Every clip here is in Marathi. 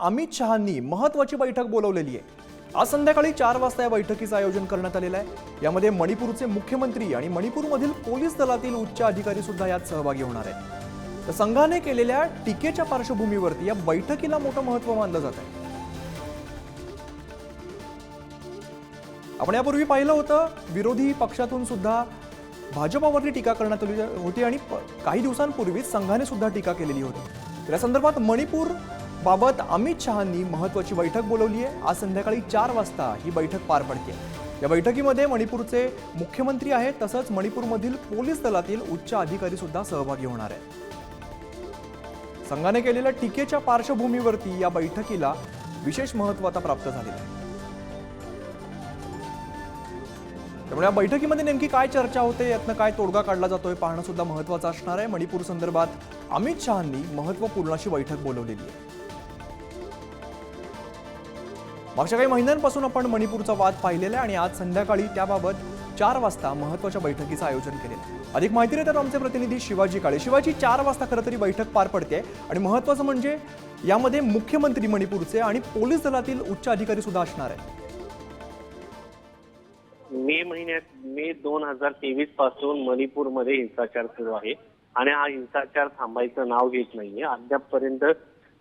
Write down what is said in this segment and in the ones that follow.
अमित शहांनी महत्वाची बैठक बोलवलेली आहे. आज संध्याकाळी चार वाजता या बैठकीचं आयोजन करण्यात आलेलं आहे. यामध्ये मणिपूरचे मुख्यमंत्री आणि मणिपूरमधील पोलीस दलातील उच्च अधिकारी सुद्धा यात सहभागी होणार आहेत. तर संघाने केलेल्या टीकेच्या पार्श्वभूमीवरती या बैठकीला मोठं महत्त्व मानलं जात आहे. आपण यापूर्वी पाहिलं होतं विरोधी पक्षातून सुद्धा भाजपावरती टीका करण्यात आली होती आणि काही दिवसांपूर्वीच संघाने सुद्धा टीका केलेली होती. त्या या संदर्भात मणिपूर बाबत अमित शहांनी महत्वाची बैठक बोलवली आहे. आज संध्याकाळी चार वाजता ही बैठक पार पडते. या बैठकीमध्ये मणिपूरचे मुख्यमंत्री आहेत तसंच मणिपूरमधील पोलीस दलातील उच्च अधिकारी सुद्धा सहभागी होणार आहेत. संघाने केलेल्या टीकेच्या पार्श्वभूमीवरती या बैठकीला विशेष महत्त्व आता प्राप्त झालेलं आहे. त्यामुळे या बैठकीमध्ये नेमकी काय चर्चा होते यातनं काय तोडगा काढला जातोय पाहणं सुद्धा महत्वाचं असणार आहे. मणिपूर संदर्भात अमित शहांनी महत्त्वपूर्ण अशी बैठक बोलवलेली आहे. मागच्या काही महिन्यांपासून आपण मणिपूरचा वाद पाहिलेला आहे आणि आज संध्याकाळी त्याबाबत चार वाजता महत्त्वाच्या बैठकीचं आयोजन केलेलं अधिक माहिती देतात आमचे प्रतिनिधी शिवाजी काळे. शिवाजी चार वाजता खरं तरी बैठक पार पडते आणि महत्वाचं म्हणजे यामध्ये मुख्यमंत्री मणिपूरचे आणि पोलीस दलातील उच्च अधिकारी सुद्धा असणार आहेत. मे महिन्यात मे दोन हजार तेवीसपासून मणिपूरमध्ये हिंसाचार सुरू आहे आणि हा हिंसाचार थांबायचं नाव घेत नाहीये. अद्यापपर्यंत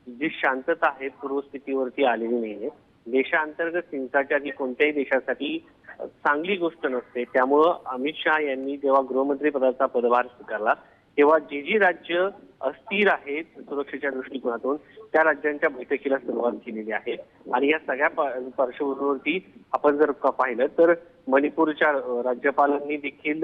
जी शांतता आहे पूर्वस्थितीवरती आलेली नाहीये. देशांतर्गत हिंसाचार ही कोणत्याही देशासाठी चांगली गोष्ट नसते. त्यामुळं अमित शहा यांनी जेव्हा गृहमंत्री पदाचा पदभार स्वीकारला तेव्हा जी जी राज्य अस्थिर आहेत सुरक्षेच्या दृष्टिकोनातून त्या राज्यांच्या बैठकीला सुरुवात केलेली आहे. आणि या सगळ्या पार्श्वभूमीवरती आपण जर का पाहिलं तर मणिपूरच्या राज्यपालांनी देखील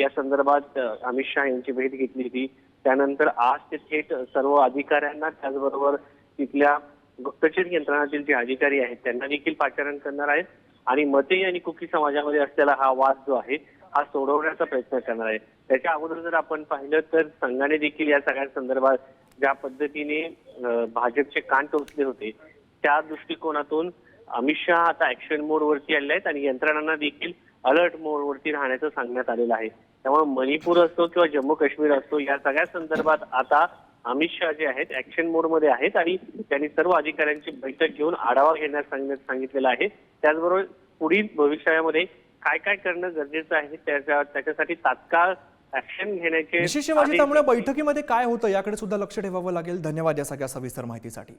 या संदर्भात अमित शहा यांची भेट घेतली होती. त्यानंतर आज ते थेट सर्व अधिकाऱ्यांना त्याचबरोबर तिथल्या गुप्तचर यंत्रणातील जे अधिकारी आहेत त्यांना देखील पाचारण करणार आहेत आणि मते आणि कुकी समाजामध्ये असलेला हा वाद जो आहे हा सोडवण्याचा प्रयत्न करणार आहे त्याच्या अगोदर जर आपण पाहिलं तर संघाने देखील या सगळ्या संदर्भात ज्या पद्धतीने भाजपचे कान टोचले होते त्या दृष्टिकोनातून अमित शहा आता ऍक्शन मोड वरती आले आहेत आणि यंत्रणांना देखील अलर्ट मोड वरती राहण्याचं सांगण्यात आलेलं आहे. त्यामुळे मणिपूर असो किंवा जम्मू काश्मीर असो या सगळ्या संदर्भात आता अमित शहा जे आहेत ऍक्शन मोडमध्ये आहेत आणि त्यांनी सर्व अधिकाऱ्यांची बैठक घेऊन आढावा घेण्यास सांगण्यात सांगितलेलं आहे. त्याचबरोबर पुढील भविष्यामध्ये काय काय करणं गरजेचं आहे त्याच्या त्याच्यासाठी तात्काळ ऍक्शन घेण्याचे विशेष आदेश त्यामुळे बैठकीमध्ये काय होतं याकडे सुद्धा लक्ष ठेवावं लागेल. धन्यवाद या सगळ्या सविस्तर माहितीसाठी.